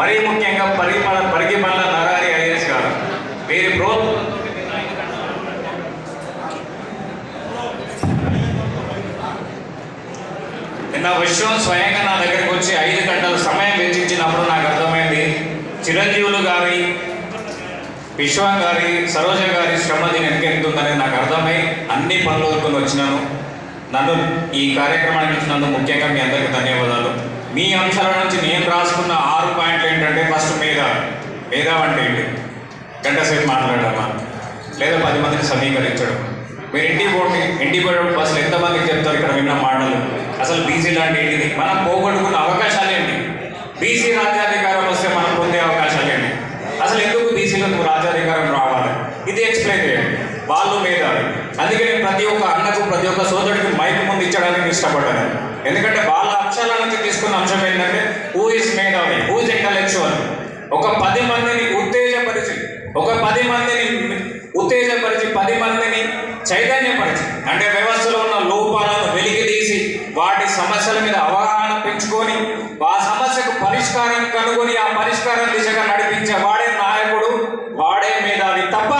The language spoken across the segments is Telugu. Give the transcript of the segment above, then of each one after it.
మరీ ముఖ్యంగా పరిమళ పరిగిమల్ల నరారి ఐఎస్ గారు. వీరి ప్రో నిన్న విశ్వం స్వయంగా నా దగ్గరికి వచ్చి ఐదు గంటల సమయం వెచ్చించినప్పుడు నాకు అర్థమైంది. చిరంజీవులు గారి విశ్వం గారి సరోజ గారి శ్రమ దీని వెనకెళ్తుందని నాకు అర్థమై అన్ని పనులు వచ్చినాను. నన్ను ఈ కార్యక్రమానికి ఇచ్చినందుకు ముఖ్యంగా మీ అందరికీ ధన్యవాదాలు. మీ అంశాల నుంచి నేను రాసుకున్న ఆరు పాయింట్లు ఏంటంటే ఫస్ట్ మీద మేధావంటే ఏంటి? గంట సేపు మాట్లాడమా లేదా పది మందిని సమీకరించడం. మీరు ఇంటికి పోండి ఇంటికి పోయేటప్పుడు అసలు ఎంతమందికి చెప్తారు ఇక్కడ విన్న మాటలు? అసలు బీసీ లాంటి ఏంటిది? మనం పోగొట్టుకున్న అవకాశాలు ఏంటి? బీసీ రాజ్యాధికారం వస్తే మనం పొందే అవకాశాలు ఏంటి? అసలు ఎందుకు బీసీలకు రాజ్యాధికారం రావాలి? ఇది ఎక్స్ప్లెయిన్ చేయండి. వాళ్ళు మేధావి. అందుకే ప్రతి ఒక్క ప్రతి ఒక్క సోదరుడికి మైక్ ముందు ఇచ్చడానికి ఇష్టపడ్డాను ఎందుకంటే వాళ్ళ అంశాల నుంచి తీసుకున్న అంశం ఏంటంటే హూ ఇస్ మేధావి హూ ఇస్ ఇంటలెక్చువల్ ఒక పది మందిని ఉత్తేజపరిచి ఒక పది మందిని ఉత్తేజపరిచి పది మందిని చైతన్యపరిచి అంటే వ్యవస్థలో ఉన్న లోపాలను వెలికి తీసి వాటి సమస్యల మీద అవగాహన పెంచుకొని ఆ సమస్యకు పరిష్కారం కనుగొని ఆ పరిష్కారం దిశగా నడిపించే వాడే నాయకుడు వాడే మేధావి తప్ప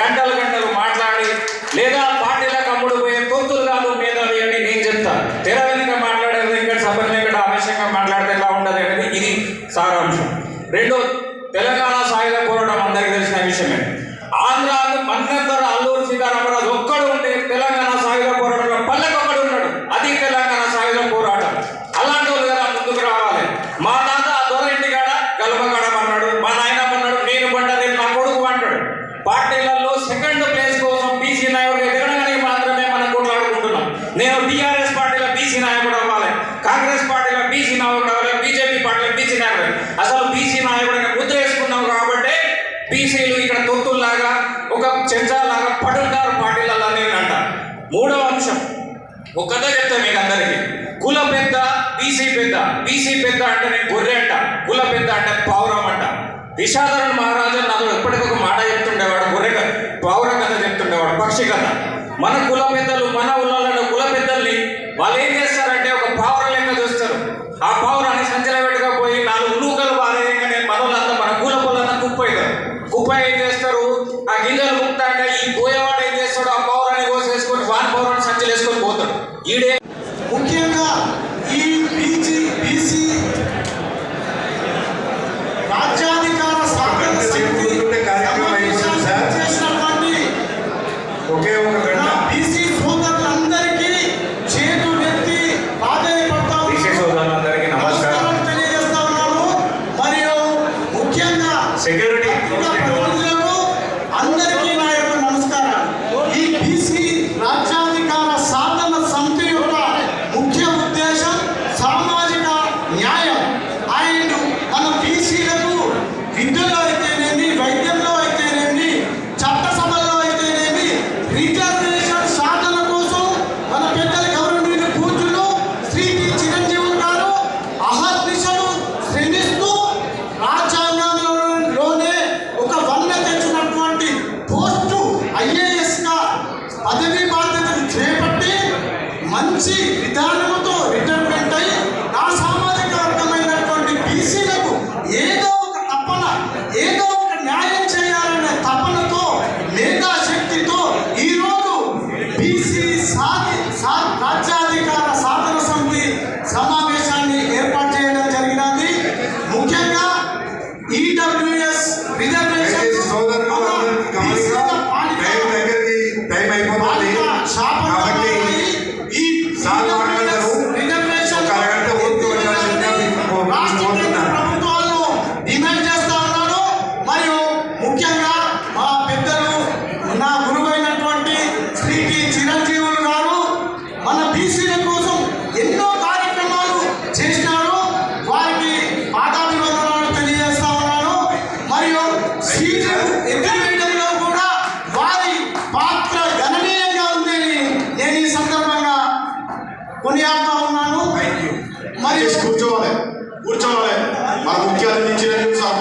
గంటలు గంటలు మాట్లాడి లేదా పార్టీలకు అమ్ముడు పోయే తొత్తులు కాదు మేధావి అని నేను చెప్తా తెర వెనుక మాట్లాడేది ఇక్కడ సభ ఇక్కడ ఆవేశంగా మాట్లాడితే ఎలా ఉండదు అనేది ఇది సారాంశం. రెండో తెలంగాణ సాయుధ పోరాటం అందరికీ తెలిసిన విషయమే. ఆంధ్రాకు మన్నంతర అల్లూరు సీతారామరాజు ఒక్కడు ఉంటే తెలంగాణ లాగా ఒక చెంచాలాగా పడుంటారు పార్టీలలో నేను అంట. మూడవ అంశం. ఒక కథ చెప్తా మీకు అందరికి. కుల పెద్ద బీసీ పెద్ద. బీసీ పెద్ద అంటే నేను గొర్రె అంట. కుల పెద్ద అంటే పావురం అంట. విషాదరణ మహారాజా నాతో ఎప్పటికొక మాట చెప్తుండేవాడు గొర్రె పావుర పావురం కథ చెప్తుండేవాడు పక్షి కథ. మన కుల పెద్దలు మన ఊళ్ళలో కుల పెద్దల్ని వాళ్ళు ఏం చేస్తారు? పోతాడు ఈడే ముఖ్యంగా ఈ బీసీ కొనియాడుతా ఉన్నాను థ్యాంక్ యూ మరియు దయచేసి కూర్చోవాలి కూర్చోవాలి మన ముఖ్య అతిథి చిరంజీవి సార్